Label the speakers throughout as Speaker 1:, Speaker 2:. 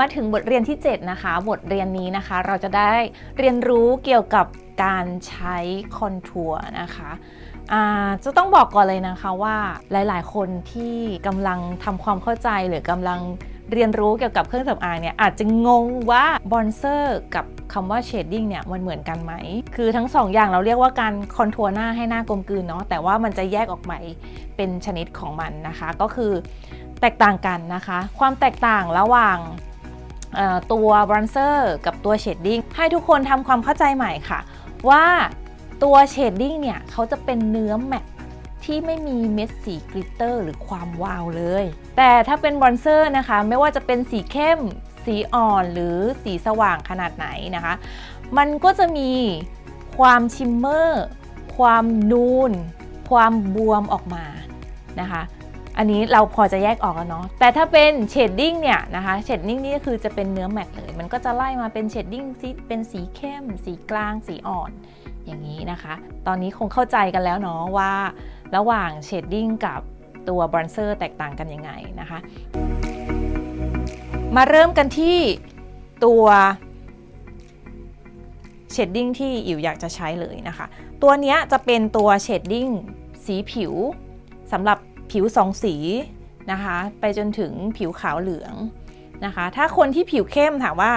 Speaker 1: มาถึงบทเรียนที่ 7 นะคะ บทเรียนนี้นะคะ เราจะได้เรียนรู้เกี่ยวกับการใช้คอนทัวร์นะคะจะต้องบอกก่อนเลยนะคะว่าหลาย ๆ คนที่กำลังทำความเข้าใจหรือกำลังเรียนรู้เกี่ยวกับเครื่องสำอางเนี่ยอาจจะงงว่าบอนเซอร์กับคำว่าเชดดิ้งเนี่ยมันเหมือนกันไหม คือทั้งสองอย่างเราเรียกว่าการคอนทัวร์หน้าให้หน้ากลมกลืนเนาะแต่ว่ามันจะแยกออกไปเป็นชนิดของมันนะคะ ก็คือแตกต่างกันนะคะ ความแตกต่างระหว่าง ตัวบรอนเซอร์กับตัวเชดดิ้งให้ทุกคนทำความเข้าใจใหม่ค่ะ ว่าตัวเชดดิ้งเนี่ยเขาจะเป็นเนื้อแมตที่ไม่มีเม็ดสีกลิตเตอร์หรือความวาวเลย แต่ถ้าเป็นบรอนเซอร์นะคะ ไม่ว่าจะเป็นสีเข้ม สีอ่อนหรือสีสว่างขนาดไหนนะคะ มันก็จะมีความชิมเมอร์ ความนูน ความบวมออกมานะคะ อันนี้เราพอจะแยกออกแล้วเนาะ แต่ถ้าเป็นเชดดิ้งเนี่ยนะคะเชดดิ้งนี่ก็คือจะเป็นเนื้อแมตต์เลย มันก็จะไล่มาเป็นเชดดิ้งที่เป็นสีเข้ม สีกลาง สีอ่อน อย่างนี้นะคะ ตอนนี้คงเข้าใจกันแล้วเนาะว่า ระหว่างเชดดิ้งกับตัวบรอนเซอร์แตกต่างกันยังไงนะคะ มาเริ่มกันที่ตัวเชดดิ้งที่อิ๋วอยากจะใช้เลยนะคะ ตัวนี้จะเป็นตัวเชดดิ้งสีผิวสำหรับ ผิวสองสีนะคะไปจนถึงผิวขาวเหลืองนะคะถ้าคนที่ผิวเข้มถามว่า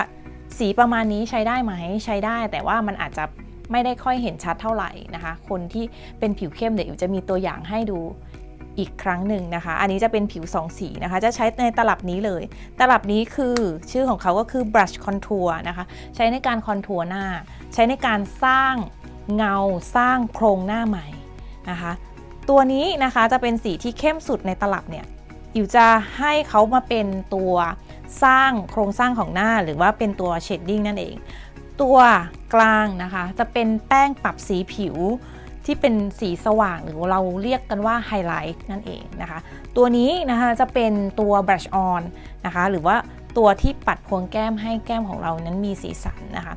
Speaker 1: สีประมาณนี้ใช้ได้ไหมใช้ได้ แต่ว่ามันอาจจะไม่ได้ค่อยเห็นชัดเท่าไหร่นะคะ คนที่เป็นผิวเข้มเดี๋ยวจะมีตัวอย่างให้ดูอีกครั้งหนึ่งนะคะ อันนี้จะเป็นผิวสองสีนะคะ จะใช้ในตลับนี้เลย ตลับนี้คือชื่อของเขาก็คือ brush contour นะคะ ใช้ในการคอนทัวร์หน้า ใช้ในการสร้างเงาสร้างโครงหน้าใหม่นะคะ ตัวนี้นะคะจะเป็นสีที่เข้มสุดในตลับเนี่ยอิวจะให้เขามาเป็นตัวสร้างโครงสร้างของหน้าหรือว่าเป็นตัวเชดดิ้งนั่นเอง ตัวกลางนะคะจะเป็นแป้งปรับสีผิวที่เป็นสีสว่างหรือเราเรียกกันว่าไฮไลท์นั่นเองนะคะ ตัวนี้นะคะจะเป็นตัว brush on นะคะหรือว่าตัวที่ปัดพวงแก้มให้แก้มของเรานั้นมีสีสันนะคะ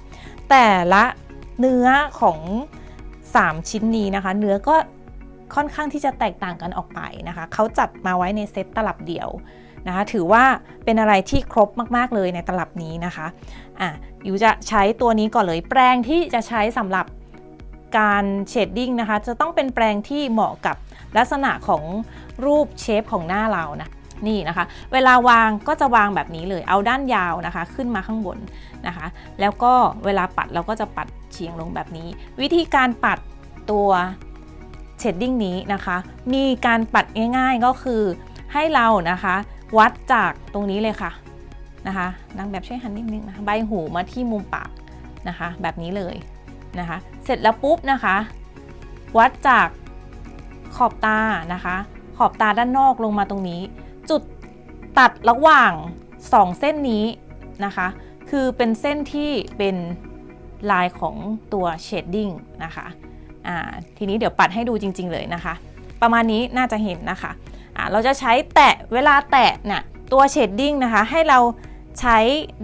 Speaker 1: แต่ละเนื้อของ 3 ชิ้นนี้นะคะ เนื้อก็ ค่อนข้างที่จะแตกต่างกันออกไปนะคะ เขาจัดมาไว้ในเซตตลับเดียวนะคะถือว่าเป็นอะไรที่ครบมากๆเลยในตลับนี้นะคะอะอยู่จะใช้ตัวนี้ก่อนเลยแปรงที่จะใช้สำหรับการเชดดิ้งนะคะ จะต้องเป็นแปรงที่เหมาะกับลักษณะของรูปเชฟของหน้าเรานะนี่นะคะ เวลาวางก็จะวางแบบนี้เลยเอาด้านยาวนะคะ ขึ้นมาข้างบนนะคะ แล้วก็เวลาปัดเราก็จะปัดเฉียงลงแบบนี้ วิธีการปัดตัว เชดดิ้งนี้นะคะ มีการปัดง่ายๆก็คือให้เรานะคะ วัดจากตรงนี้เลยค่ะนะคะนางแบบช่วยหันนิดนึงนะคะใบหูมาที่มุมปากนะคะ แบบนี้เลยนะคะ เสร็จแล้วปุ๊บนะคะ วัดจากขอบตานะคะ ขอบตาด้านนอกลงมาตรงนี้ จุดตัดระหว่าง 2 เส้นนี้นะคะ คือเป็นเส้นที่เป็นลายของตัวเชดดิ้งนะคะ อ่าทีนี้เดี๋ยวปัดให้ดูจริง ๆ เลยนะคะ ประมาณนี้น่าจะเห็นนะคะอ่าเราจะใช้แตะเวลาแตะเนี่ยตัวเชดดิ้งนะคะ ให้เราใช้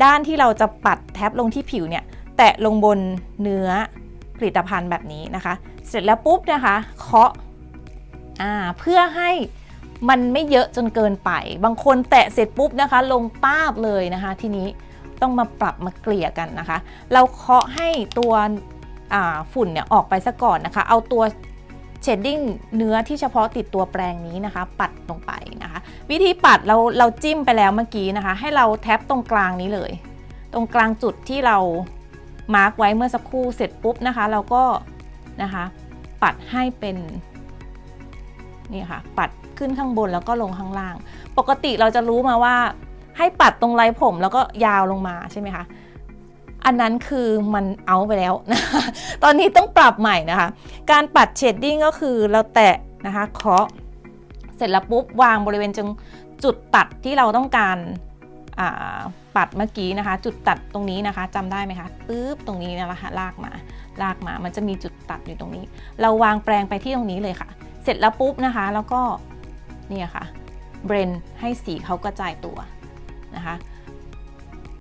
Speaker 1: ด้านที่เราจะปัดแท็บลงที่ผิวเนี่ยแตะลงบนเนื้อผลิตภัณฑ์แบบนี้นะคะ เสร็จแล้วปุ๊บนะคะเคาะอ่าเพื่อให้มันไม่เยอะจนเกินไป บางคนแตะเสร็จปุ๊บนะคะ ลงป้าบเลยนะคะ ทีนี้ต้องมาปรับมาเกลี่ยกันนะคะ เราเคาะให้ตัว ฝุ่นเนี่ยออกไปซะก่อนนะคะ เอาตัวเชดดิ้งเนื้อที่เฉพาะติดตัวแปรงนี้นะคะ ปัดลงไปนะคะ วิธีปัดเราเราจิ้มไปแล้วเมื่อกี้นะคะ ให้เราแท็บตรงกลางนี้เลย ตรงกลางจุดที่เรามาร์กไว้เมื่อสักครู่เสร็จปุ๊บนะคะ เราก็นะคะ ปัดให้เป็นนี่ค่ะ ปัดขึ้นข้างบนแล้วก็ลงข้างล่าง ปกติเราจะรู้มาว่าให้ปัดตรงไรผมแล้วก็ยาวลงมาใช่ไหมคะ อันนั้นคือมันเอาไปแล้วนะคะตอนนี้ต้องปรับใหม่นะคะ การปัดเชดดิ้งก็คือเราแตะนะคะเคาะเสร็จแล้วปุ๊บวางบริเวณจงจุดตัดที่เราต้องการปัดเมื่อกี้นะคะ จุดตัดตรงนี้นะคะจำได้ไหมคะปึ๊บตรงนี้นะคะลากมาลากมา มันจะมีจุดตัดอยู่ตรงนี้ เราวางแปรงไปที่ตรงนี้เลยค่ะ เสร็จแล้วปุ๊บนะคะ แล้วก็เนี่ยค่ะเบรนให้สีเขากระจายตัวนะคะ